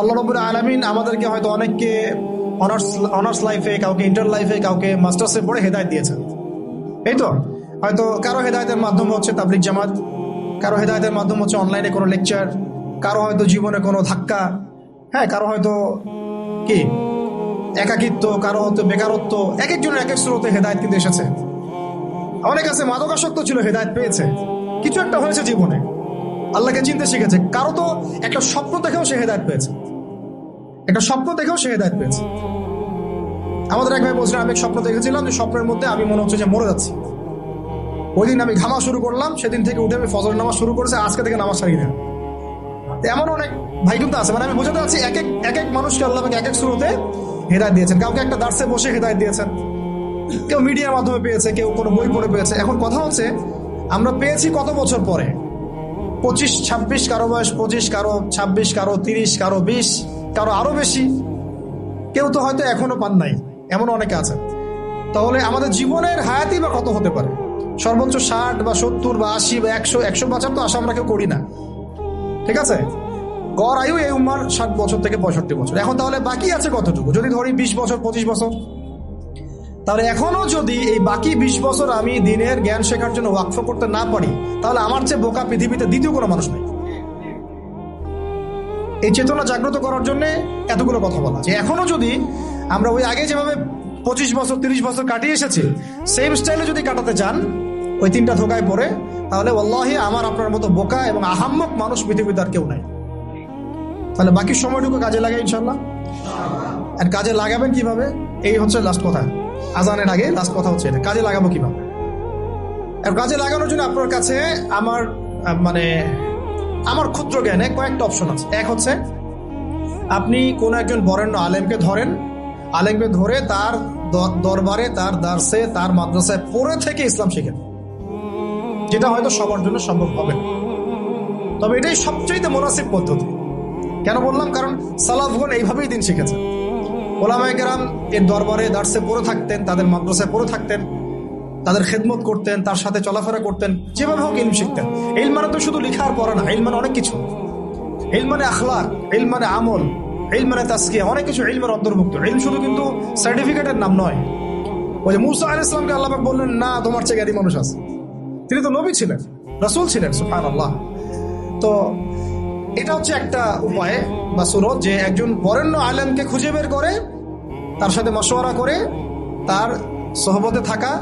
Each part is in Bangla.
আল্লাহ রবুল আলমিন আমাদেরকে হয়তো অনেককে অনার্স অনার্স লাইফে কাউকে ইন্টার লাইফে কাউকে মাস্টার্সে পড়ে হেদায়ত দিয়েছেন। এই তো? হয়তো কারও হেদায়তের মাধ্যম হচ্ছে তাবলিক জামাত, কারও হেদায়তের মাধ্যম হচ্ছে অনলাইনে কোনো লেকচার কারও হয়তো জীবনে কোনো ধাক্কা হ্যাঁ কারও হয়তো কি? একাকিত্ব, কারও হয়তো বেকারত্ব, এক একজনের এক এক স্রোতে হেদায়ত কিন্তু এসেছে। অনেক আছে মাদকাসক্ত ছিল, হেদায়ত পেয়েছে। কিছু একটা হয়েছে জীবনে। আল্লাহকে চিনতে শিখেছে। কারও তো একটা স্বপ্ন দেখেও সে হেদায়ত পেয়েছে। একটা স্বপ্ন দেখেও সে হেদায়ত পেয়েছে। আমাদের এক ভাই বলছিলেন আমি স্বপ্ন দেখেছিলাম যে স্বপ্নের মধ্যে আমি মনে হচ্ছে যে মরে যাচ্ছি। ওই দিন আমি ঘামা শুরু করলাম, সেদিন থেকে উঠে আমি ফজর নামাজ শুরু করেছে, আজকে থেকে নামাজ ছাড়ি না এমন অনেক ভাই কিন্তু আছে মানে আমি বোঝাতে পারছি এক এক এক এক মানুষকে আল্লাহ এক এক শুরুতে হেদায়ত দিয়েছেন। কাউকে একটা দার্সে বসে হেদায়ত দিয়েছেন। কেউ মিডিয়ার মাধ্যমে পেয়েছে, কেউ কোনো বই পড়ে পেয়েছে। এখন কথা হচ্ছে, আমরা পেয়েছি কত বছর পরে? পঁচিশ, ছাব্বিশ, কারও বয়স পঁচিশ, কারও ছাব্বিশ, কারও তিরিশ, কারও বিশ। কারও আরও বেশি, কেউ তো হয়তো এখনও পান নাই এমন অনেকে আছে তাহলে আমাদের জীবনের হায়াতি বা কত হতে পারে? সর্বোচ্চ ষাট বা সত্তর বা আশি বা একশো একশো বছর তো আশা আমরা কেউ করি না। ঠিক আছে? গড় আয়ু এই উম্মার ষাট বছর থেকে পঁয়ষট্টি বছর। এখন তাহলে বাকি আছে কতটুকু? যদি ধরি বিশ বছর, পঁচিশ বছর? তাহলে এখনও যদি এই বাকি বিশ বছর আমি দিনের জ্ঞান শেখার জন্য ওয়াকফ করতে না পারি, তাহলে আমার চেয়ে বোকা পৃথিবীতে দ্বিতীয় কোনো মানুষ নেই। এই চেতনা জাগ্রত করার জন্য এতগুলো কথা বলা যে এখনও যদি আমরা ওই আগে যেভাবে পঁচিশ বছর, তিরিশ বছর কাটিয়ে এসেছি সেম স্টাইলে যদি কাটাতে চান, ওই তিনটা ধোকায় পড়ে, তাহলে ওল্লাহি আমার আপনার মতো বোকা এবং আহাম্মক মানুষ পৃথিবীতে আর কেউ নাই। তাহলে বাকি সময়টুকু কাজে লাগে ইনশাল্লাহ আর কাজে লাগাবেন কীভাবে? এই হচ্ছে লাস্ট কথা। আজানের আগে লাস্ট কথা হচ্ছে এটা। কাজে লাগাবো কীভাবে? আর কাজে লাগানোর জন্য আপনার কাছে আমার মানে আমার ক্ষুদ্র জ্ঞানে কয়েকটা অপশন আছে। এক হচ্ছে, আপনি কোন একজন বরেণ্য আলেমকে ধরেন, আলেমকে ধরে তার দরবারে, তার দার্সে, তার মাদ্রাসায় পড়ে থেকে ইসলাম শিখেন। যেটা হয়তো সবার জন্য সম্ভব হবে না। তবে এটাই সবচেয়ে মোনাসিব পদ্ধতি। কেন বললাম? কারণ সালাফগণ এইভাবেই দিন শিখেছেন। ওলামায় কেরাম এর দরবারে, দার্সে পড়ে থাকতেন, তাদের মাদ্রাসায় পড়ে থাকতেন। তাদের খেদমত করতেন, তার সাথে চলাফেরা করতেন, যেভাবে হোক ইলম শিখতেন। ইল মানে তো শুধু লিখার পড়া না ইল মানে অনেক কিছু। ইল মানে আখলাক ইল মানে আমল ইল মানে তাস্কিয়া অনেক কিছু ইলমের অন্তর্ভুক্ত। ইল শুধু কিন্তু সার্টিফিকেটের নাম নয়। ওই যে মুসা আল ইসলামকে আল্লাহ বললেন, না, তোমার চেয়ে জ্ঞানী মানুষ আছে। তিনি তো নবী ছিলেন, রাসূল ছিলেন সুফান আল্লাহ তো এটা হচ্ছে একটা উপায় বা সুরত যে একজন বরেণ্য আলেমকে খুঁজে বের করে, তার সাথে মশওয়ারা করে, তার সহবতে থাকা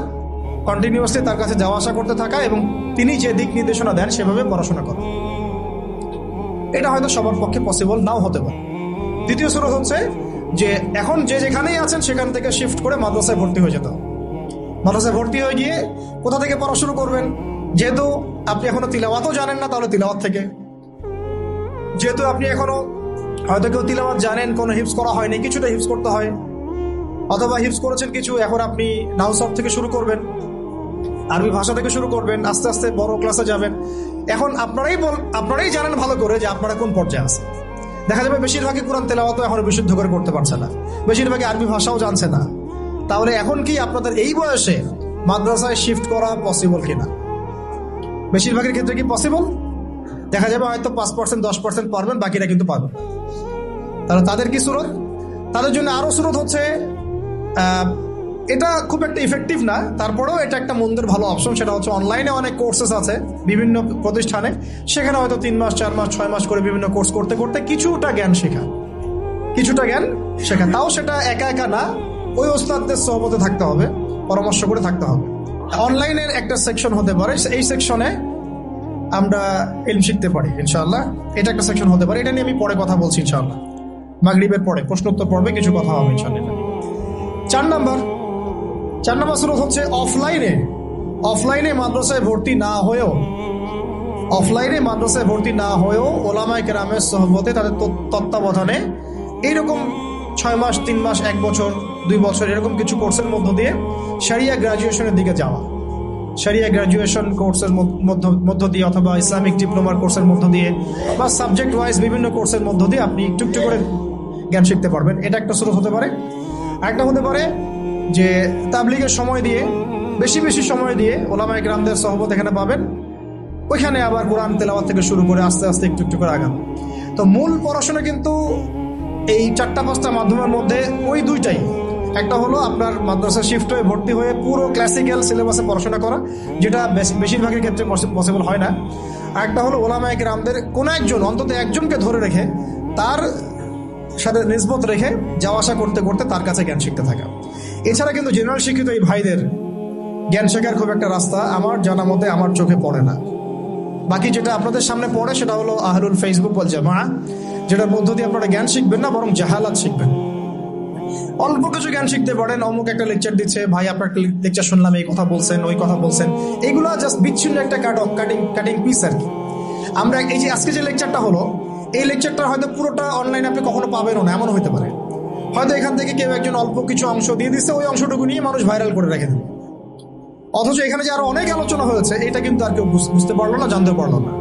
কন্টিনিউয়াসলি তার কাছে যাওয়া আসা করতে থাকা এবং তিনি যে দিক নির্দেশনা দেন সেভাবে পড়াশোনা করা এটা হয়তো সবার পক্ষে পসিবল নাও হতে পারে। দ্বিতীয় সুরত হচ্ছে যে এখন যে যেখানেই আছেন সেখান থেকে শিফট করে মাদ্রাসায় ভর্তি হয়ে যেতে মাদ্রাসায় ভর্তি হয়ে গিয়ে কোথা থেকে পড়া শুরু করবেন? যেহেতু আপনি এখনও তিলাওয়াতও জানেন না, তাহলে তিলাওয়াত থেকে। যেহেতু আপনি এখনও হয়তো কেউ তিলাওয়াত জানেন, কোনো হিপস করা হয়নি, কিছুটা হিপস করতে হয়। অথবা হিপস করেছেন কিছু, এখন আপনি নাউসব থেকে শুরু করবেন, আরবি ভাষা থেকে শুরু করবেন, আস্তে আস্তে বড় ক্লাসে যাবেন। এখন আপনারাই বল, আপনারাই জানেন ভালো করে যে আপনারা কোন পর্যায়ে আছেন। দেখা যাবে বেশিরভাগই কোরআন তেলাওয়াত এখন বিশুদ্ধ করে করতে পারছে না। বেশিরভাগই আরবি ভাষাও জানছে না। তাহলে এখন কি আপনাদের এই বয়সে মাদ্রাসায় শিফট করা পসিবল কিনা? বেশিরভাগের ক্ষেত্রে কি পসিবল দেখা যাবে হয়তো পাঁচ পার্সেন্ট দশ পার্সেন্ট পারবেন, বাকিরা কিন্তু পারবেন। তাহলে তাদের কি সুরত? তাদের জন্য আরও সুরত হচ্ছে এটা খুব একটা ইফেক্টিভ না। তারপরেও এটা একটা মন্দের ভালো অপশন সেটা হচ্ছে অনলাইনে অনেক কোর্সেস আছে বিভিন্ন প্রতিষ্ঠানে। সেখানে হয়তো তিন মাস, চার মাস, ছয় মাস করে বিভিন্ন কোর্স করতে করতে কিছুটা জ্ঞান শেখা। কিছুটা জ্ঞান শেখা। তাও সেটা একা একা না। ওই ওস্তাদদের সহমতে থাকতে হবে, পরামর্শ করে থাকতে হবে। অনলাইনের একটা সেকশন হতে পারে। এই সেকশনে আমরা ইলম শিখতে পারি, ইনশাআল্লাহ। এটা একটা সেকশন হতে পারে। এটা নিয়ে আমি পরে কথা বলছি, ইনশাআল্লাহ। মাগরিবের পরে, প্রশ্নোত্তর পর্বে কিছু কথা হবে নিয়ে। চার নাম্বার। চার নাম্বার স্রোত হচ্ছে অফলাইনে অফলাইনে মাদ্রাসায় ভর্তি না হয়েও অফলাইনে মাদ্রাসায় ভর্তি না হয়েও ওলামায় কেরামের সহবতে তাদের তত্ত্বাবধানে এইরকম ছয় মাস, তিন মাস, এক বছর, দুই বছর এরকম কিছু কোর্সের মধ্য দিয়ে সারিয়া গ্রাজুয়েশনের দিকে যাওয়া। সারিয়া গ্রাজুয়েশন কোর্সের মধ্য দিয়ে অথবা ইসলামিক ডিপ্লোমার কোর্সের মধ্য দিয়ে বা সাবজেক্ট ওয়াইজ বিভিন্ন কোর্সের মধ্য দিয়ে আপনি একটু একটু করে জ্ঞান শিখতে পারবেন। এটা একটা স্রোত হতে পারে। আরেকটা হতে পারে যে তাবলিগের সময় দিয়ে, বেশি বেশি সময় দিয়ে ওলামায় গ্রামদের সহবত এখানে পাবেন। ওইখানে আবার কোরআন তেলাওয়াত থেকে শুরু করে আস্তে আস্তে একটু একটু করে আগান। তো মূল পড়াশোনা কিন্তু এই চারটা পাঁচটা মাধ্যমের মধ্যে ওই দুইটাই। একটা হলো আপনার মাদ্রাসা শিফট হয়ে ভর্তি হয়ে পুরো ক্লাসিক্যাল সিলেবাসে পড়াশোনা করা, যেটা বেশ- বেশিরভাগের ক্ষেত্রে পসিবল হয় না। আর একটা হলো ওলামায়ক রামদের কোনো একজন, অন্তত একজনকে ধরে রেখে তার সাথে নিসবত রেখে যাওয়া আসা করতে করতে তার কাছে জ্ঞান শিখতে থাকা। এছাড়া কিন্তু জেনারেল শিক্ষিত এই ভাইদের জ্ঞান শেখার খুব একটা রাস্তা আমার জানা মতে আমার চোখে পড়ে না। বাকি যেটা আপনাদের সামনে পড়ে সেটা হলো আহলুল ফেসবুক বল জামা যেটার মধ্য দিয়ে আপনারা জ্ঞান শিখবেন না, বরং জাহালাত শিখবেন। অল্প কিছু জ্ঞান শিখতে পারেন, অমুক একটা লেকচার দিচ্ছে, ভাই আপনার লেকচার শুনলাম, এই কথা বলছেন, ওই কথা বলছেন। এগুলো জাস্ট বিচ্ছিন্ন একটা cut off cutting cutting piece আর কি। আমরা এই যে আজকে যে লেকচারটা হলো এই লেকচারটা হয়তো পুরোটা অনলাইনে আপনি কখনো পাবেনও না এমন হতে পারে। হয়তো এখান থেকে কেউ একজন অল্প কিছু অংশ দিয়ে দিচ্ছে ওই অংশটুকু নিয়ে মানুষ ভাইরাল করে রেখে দেবে অথচ এখানে যে আরও অনেক আলোচনা হয়েছে, এটা কিন্তু আর কেউ বুঝতে পারল না, জানতে পারল না।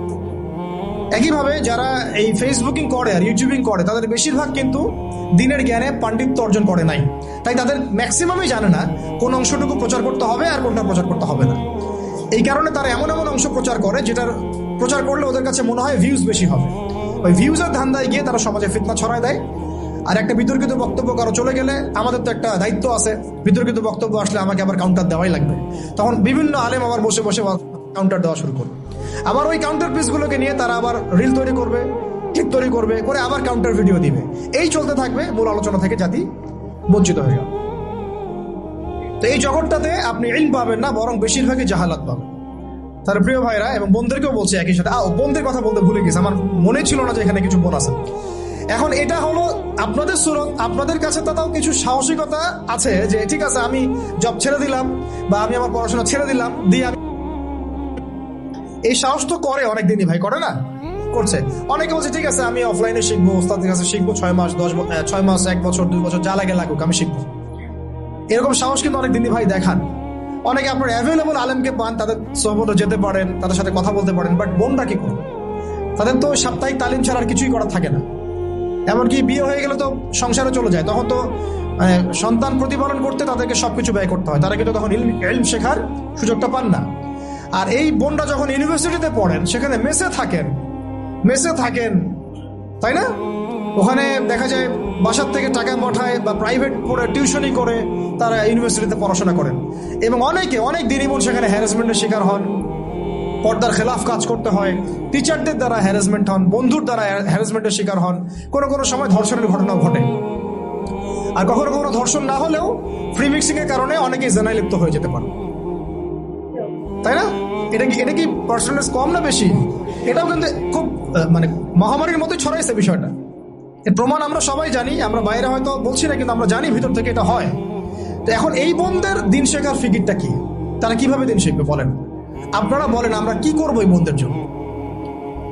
একইভাবে যারা এই ফেসবুকিং করে আর ইউটিউবিং করে, তাদের বেশিরভাগ কিন্তু দিনের জ্ঞানে পাণ্ডিত্য অর্জন করে নাই। তাই তাদের ম্যাক্সিমামই জানে না কোন অংশটুকু প্রচার করতে হবে আর কোনটা প্রচার করতে হবে না। এই কারণে তারা এমন এমন অংশ প্রচার করে, যেটার প্রচার করলে ওদের কাছে মনে হয় ভিউজ বেশি হবে। ওই ভিউজের ধান্দায় গিয়ে তারা সমাজে ফিতনা ছড়ায় দেয়। আর একটা বিতর্কিত বক্তব্য কারও চলে গেলে আমাদের তো একটা দায়িত্ব আছে। বিতর্কিত বক্তব্য আসলে আমাকে আবার কাউন্টার দেওয়াই লাগবে। তখন বিভিন্ন আলেম আবার বসে বসে কাউন্টার দেওয়া শুরু করবে। আবার ওই কাউন্টার পিসগুলোকে নিয়ে তারা আবার রিল তৈরি করবে ক্লিপ তৈরি করবে, করে আবার কাউন্টার ভিডিও দিবে। এই চলতে থাকবে মূল আলোচনা থেকে জাতি বঞ্চিত হয়ে যাবে তো এই জগৎটাতে আপনি ইলম পাবেন না, বরং বেশিরভাগই জাহালাত পাবেন। তার প্রিয় ভাইরা এবং বোনদেরকেও বলছে একই সাথে। আ বোনদের কথা বলতে ভুলে গেছে। আমার মনে ছিল না যে এখানে কিছু বোন আছে। এখন এটা হলো আপনাদের সুরত আপনাদের কাছে তাও কিছু সাহসিকতা আছে যে, ঠিক আছে, আমি জব ছেড়ে দিলাম বা আমি আমার পড়াশোনা ছেড়ে দিলাম, দিয়ে আমি এই সাহস তো করে অনেকদিনই ভাই, করে না? করছে। অনেকে বলছে, ঠিক আছে, আমি অফলাইনে শিখব, ওস্তাদের কাছে শিখব, ছয় মাস, দশ ছয় মাস, এক বছর, দুই বছর, যা লাগে লাগুক, আমি শিখব। এরকম সাহস কিন্তু অনেক দিনই ভাই দেখান। অনেকে আপনার অ্যাভেলেবল আলেমকে পান তাদের সহবত যেতে পারেন তাদের সাথে কথা বলতে পারেন বাট বোনরা কি করবে তাদের তো সাপ্তাহিক তালিম ছাড়া আর কিছুই করা থাকে না। এমনকি বিয়ে হয়ে গেলে তো সংসারে চলে যায়। তখন তো মানে, সন্তান প্রতিপালন করতে তাদেরকে সবকিছু ব্যয় করতে হয়। তারা কিন্তু তখন ইলম শেখার সুযোগটা পান না। আর এই বোনরা যখন ইউনিভার্সিটিতে পড়েন সেখানে মেসে থাকেন। মেসে থাকেন। তাই না? ওখানে দেখা যায় বাসার থেকে টাকা পাঠায় বা প্রাইভেট পড়ে টিউশনই করে, তারা ইউনিভার্সিটিতে পড়াশোনা করেন। এবং অনেকে অনেক দিনই বোন সেখানে হ্যারাসমেন্টের শিকার হন। পর্দার খেলাফ কাজ করতে হয়। টিচারদের দ্বারা হ্যারাসমেন্ট হন, বন্ধুর দ্বারা হ্যারাসমেন্টের শিকার হন। কোনো কোনো সময় ধর্ষণের ঘটনাও ঘটে। আর কখনো কখনো ধর্ষণ না হলেও ফ্রি এর কারণে অনেকেই জেনায় লিপ্ত হয়ে যেতে পারে। তাই না? এটা কি এটা কি পার্সেন্টেজ কম না বেশি? এটাও কিন্তু খুব মানে মহামারীর মতোই ছড়াইছে বিষয়টা। প্রমাণ আমরা সবাই জানি, আমরা বাইরে হয়তো বলছি না, কিন্তু আমরা জানি ভিতর থেকে এটা হয়। তো এখন এই বোনদের দিন শেখার ফিকিরটা কি? তারা কীভাবে দিন শিখবে বলেন? আপনারা বলেন, আমরা কি করব এই বোনদের জন্য?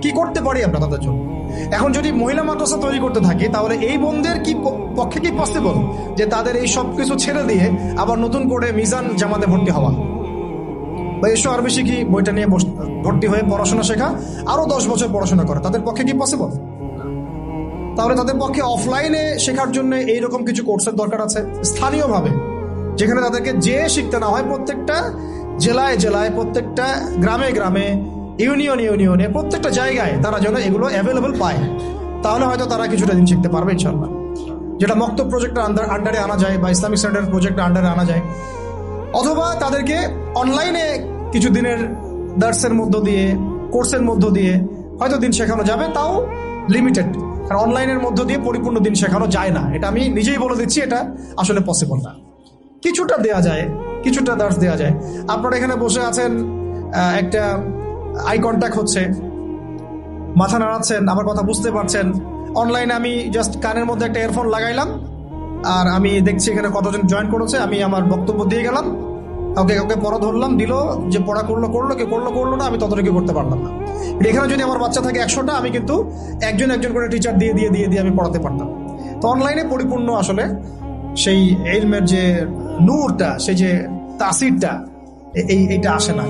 কি করতে পারি আমরা তাদের জন্য? এখন যদি মহিলা মাদ্রাসা তৈরি করতে থাকি, তাহলে এই বোনদের কি পক্ষে কি পসিবল যে তাদের এই সব কিছু ছেড়ে দিয়ে আবার নতুন করে মিজান জামাতে ভর্তি হওয়া? বা এসো আর বেশি কি বইটা নিয়ে ভর্তি হয়ে পড়াশোনা শেখা? আরও দশ বছর পড়াশোনা করা, তাদের পক্ষে কি পসিবল তাহলে তাদের পক্ষে অফলাইনে শেখার জন্য এইরকম কিছু কোর্সের দরকার আছে স্থানীয়ভাবে, যেখানে তাদেরকে যে শিখতে না হয় প্রত্যেকটা জেলায় জেলায়, প্রত্যেকটা গ্রামে গ্রামে ইউনিয়ন ইউনিয়নে প্রত্যেকটা জায়গায় তারা যেন এগুলো অ্যাভেলেবল পায়। তাহলে হয়তো তারা কিছুটা দিন শিখতে পারবে ইনশাল্লাহ যেটা মক্ত প্রজেক্টের আন্ডার আন্ডারে আনা যায় বা ইসলামিক স্ট্যান্ডার্ড প্রজেক্টের আন্ডারে আনা যায়। অথবা তাদেরকে অনলাইনে কিছু দিনের দার্সের মধ্য দিয়ে কোর্সের মধ্য দিয়ে হয়তো দিন শেখানো যাবে, তাও লিমিটেড কারণ অনলাইনের মধ্য দিয়ে পরিপূর্ণ দিন শেখানো যায় না। এটা আমি নিজেই বলে দিচ্ছি, এটা আসলে পসিবল না। কিছুটা দেয়া যায়, কিছুটা দার্স দেওয়া যায়। আপনারা এখানে বসে আছেন একটা আই কন্ট্যাক্ট হচ্ছে, মাথা নাড়াচ্ছেন, আমার কথা বুঝতে পারছেন। অনলাইনে আমি জাস্ট কানের মধ্যে একটা ইয়ারফোন লাগাইলাম, আর আমি দেখছি এখানে কতজন জয়েন করেছে, আমি আমার বক্তব্য দিয়ে গেলাম। ওকে ওকে পড়া ধরলাম, দিল, যে পড়া করল করল, কে করল করল না, আমি ততটুকু করতে পারলাম না। এখানে যদি আমার বাচ্চা থাকে একশোটা, আমি কিন্তু একজন একজন করে টিচার দিয়ে দিয়ে দিয়ে দিয়ে আমি পড়াতে পারতাম। তো অনলাইনে পরিপূর্ণ আসলে সেই এলমের যে নূরটা, সেই যে তাসিরটা এই, এইটা আসে না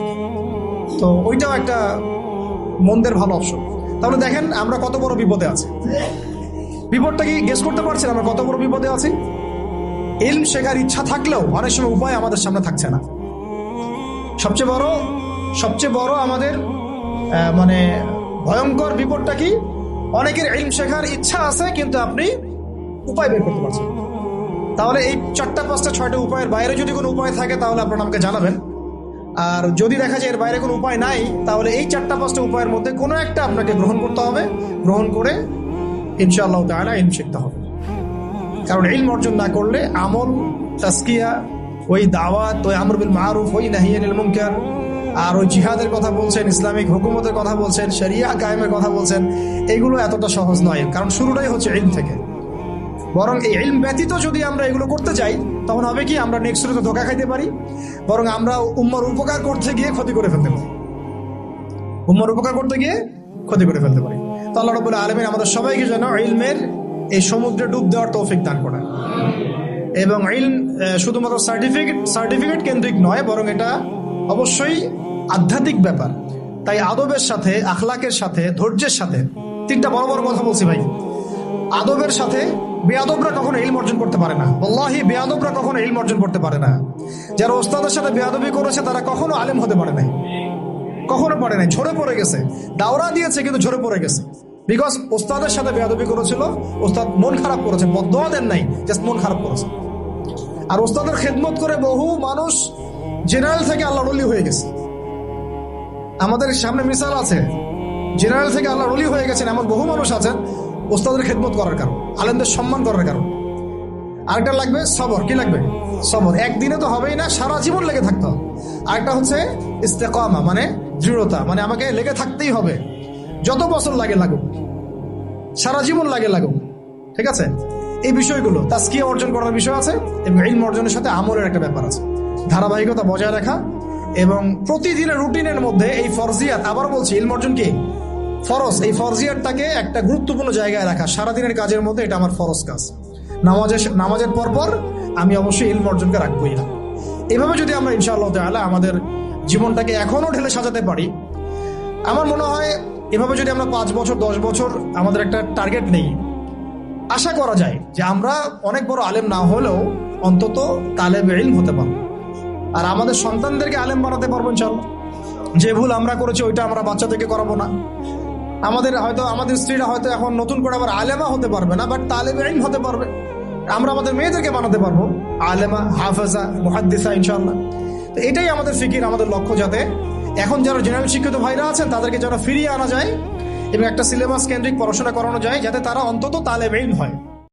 তো ওইটাও একটা মন্দের ভালো অপশন তাহলে দেখেন আমরা কত বড় বিপদে আছি। বিপদটা কি গেস করতে পারছেন আমরা কত বড় বিপদে আছি? এলম শেখার ইচ্ছা থাকলেও অনেক সময় উপায় আমাদের সামনে থাকছে না। সবচেয়ে বড় সবচেয়ে বড় আমাদের মানে ভয়ঙ্কর বিপদটা কি? অনেকের ইলম শেখার ইচ্ছা আছে, কিন্তু আপনি উপায় বের করতে পারছেন তাহলে এই চারটা, পাঁচটা, ছয়টা উপায়ের বাইরে যদি কোনো উপায় থাকে, তাহলে আপনারা আমাকে জানাবেন। আর যদি দেখা যায় এর বাইরে কোনো উপায় নাই, তাহলে এই চারটা, পাঁচটা উপায়ের মধ্যে কোনো একটা আপনাকে গ্রহণ করতে হবে। গ্রহণ করে ইনশাআল্লাহ তাআলা ইলম শিখতে হবে। কারণ ইলম অর্জন না করলে আমল তাস্কিয়া ওই দাওয়াত, ওই আমর বিল মারুফ, ওই নাহিয়ানিল মুনকার। আর ওই জিহাদের কথা বলছেন, ইসলামিক হুকুমতের কথা বলছেন, শরিয়া কায়েমের কথা বলছেন, এগুলো এতটা সহজ নয়। কারণ শুরুটাই হচ্ছে ইলম থেকে। বরং এই ইলম ব্যতীত যদি আমরা এগুলো করতে যাই, তখন হবে কি আমরা নেক্সট তো ধোকা খাইতে পারি? বরং আমরা উম্মার উপকার করতে গিয়ে ক্ষতি করে ফেলতে পারি। উম্মার উপকার করতে গিয়ে ক্ষতি করে ফেলতে পারি। তো আল্লাহ রবুল্লাহ আলমিন আমাদের সবাইকে যেন ইলমের এই সমুদ্রে ডুব দেওয়ার তৌফিক দান করেন। এবং ইলম শুধুমাত্র সার্টিফিকেট সার্টিফিকেট কেন্দ্রিক নয়, বরং এটা অবশ্যই আধ্যাত্মিক ব্যাপার। তাই আদবের সাথে, আখলাকের সাথে, ধৈর্যের সাথে, তিনটা বড় বড় কথা বলছি ভাই। আদবের সাথে বেয়াদবরা কখনো ইলম অর্জন করতে পারে না। বল্লাহি বেয়াদবরা কখনো ইলম অর্জন করতে পারে না। যারা ওস্তাদের সাথে বেয়াদবি করেছে, তারা কখনো আলেম হতে পারে নাই। কখনো পড়ে নাই, ঝরে পড়ে গেছে। দাওরা দিয়েছে, কিন্তু ঝরে পড়ে গেছে। বিকজ ওস্তাদের সাথে বেয়াদবি করেছিল ওস্তাদ মন খারাপ করেছে বদোয়া দেন নাই জাস্ট মন খারাপ করেছে। আর ওস্তাদের খেদমত করে বহু মানুষ জেনারেল থেকে আল্লাহ রলি হয়ে গেছে। আমাদের সামনে মিসাল আছে জেনারেল থেকে আল্লাহ রলি হয়ে গেছেন এমন বহু মানুষ আছেন ওস্তাদের খেদমত করার কারণ, আলেমদের সম্মান করার কারণ। আরেকটা লাগবে সবর, কি লাগবে? সবর। একদিনে তো হবেই না, সারা জীবন লেগে থাকতে হবে। আরেকটা হচ্ছে ইস্তেকামা মানে দৃঢ়তা মানে আমাকে লেগে থাকতেই হবে। যত বছর লাগে লাগুক, সারা জীবন লাগে লাগুক, ঠিক আছে? এই বিষয়গুলো তাস্কিয়া অর্জন করার বিষয় আছে এবং ইলম অর্জনের সাথে আমলের একটা ব্যাপার আছে। ধারাবাহিকতা বজায় রাখা এবং প্রতিদিনের রুটিনের মধ্যে এই ফরজিয়াত আবার বলছি, ইলম অর্জন কি? ফরজ। এই ফরজিয়াতটাকে একটা গুরুত্বপূর্ণ জায়গায় রাখা। সারাদিনের কাজের মধ্যে এটা আমার ফরজ কাজ। নামাজের নামাজের পর পর আমি অবশ্যই ইলম অর্জনকে রাখবোই না। এভাবে যদি আমরা ইনশাআল্লাহ তাআলা আমাদের জীবনটাকে এখনও ঢেলে সাজাতে পারি, আমার মনে হয় এভাবে যদি আমরা পাঁচ বছর, দশ বছর আমাদের একটা টার্গেট নেই, আশা করা যায় যে আমরা অনেক বড় আলেম না হলেও অন্তত তালেব ইলম হতে পারব। আর আমাদের সন্তানদেরকে আলেম বানাতে পারব ইনশাল্লাহ যে ভুল আমরা করেছি, ওইটা আমরা বাচ্চাদেরকে করাবো না। আমাদের হয়তো, আমাদের স্ত্রীরা হয়তো এখন নতুন করে আবার আলেমা হতে পারবে না বাট তালেব ইলম হতে পারবে। আমরা আমাদের মেয়েদেরকে বানাতে পারব, আলেমা, হাফেজা, মুহাদ্দিসা ইনশাল্লাহ তো এটাই আমাদের ফিকির, আমাদের লক্ষ্য যাতে এখন যারা জেনারেল শিক্ষিত ভাইরা আছেন, তাদেরকে যারা ফিরিয়ে আনা যায় এবং একটা সিলেবাস কেন্দ্রিক পড়াশোনা করানো যায়, যাতে তারা অন্তত তালেব ইলম হয়।